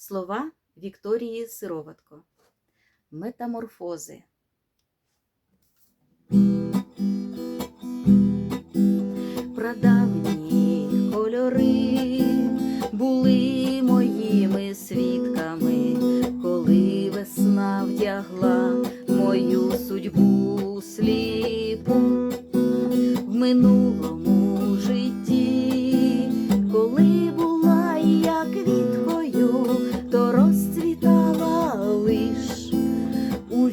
Слова Вікторії Сироватко. Метаморфози. Прадавні кольори були моїми свідками, коли весна вдягла мою судьбу сліпу в минулому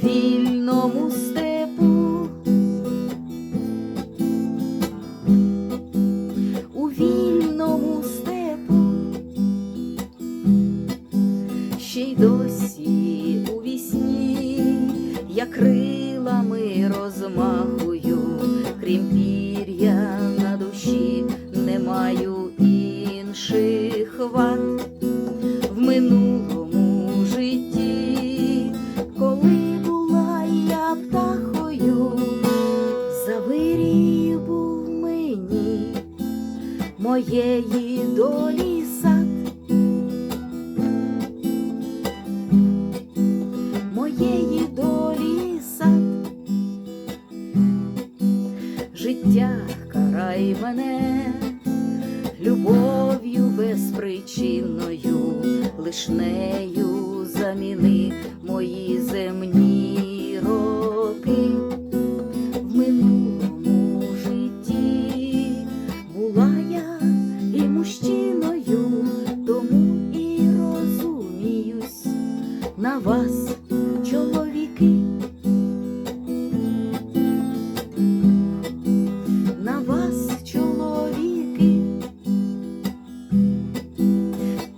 вільному степу. У вільному степу ще й досі у вісні я крилами розмахую, крім пір'я на душі не маю інших вад в минулому моєї долі сад, моєї долі сад, життя карай мене любов'ю безпричинною, лиш нею заміни мої земні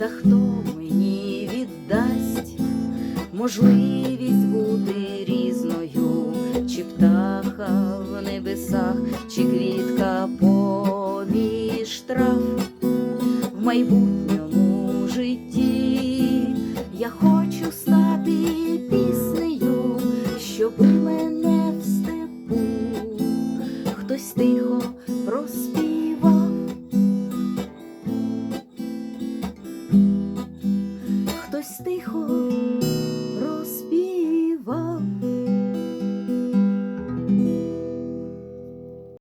та хто мені віддасть можливість бути різною, чи птаха в небесах, чи квітка поміж трав в майбутньому житті. Я хочу стати піснею, щоб мене в степу хтось тихо проспівав. Хтось тихо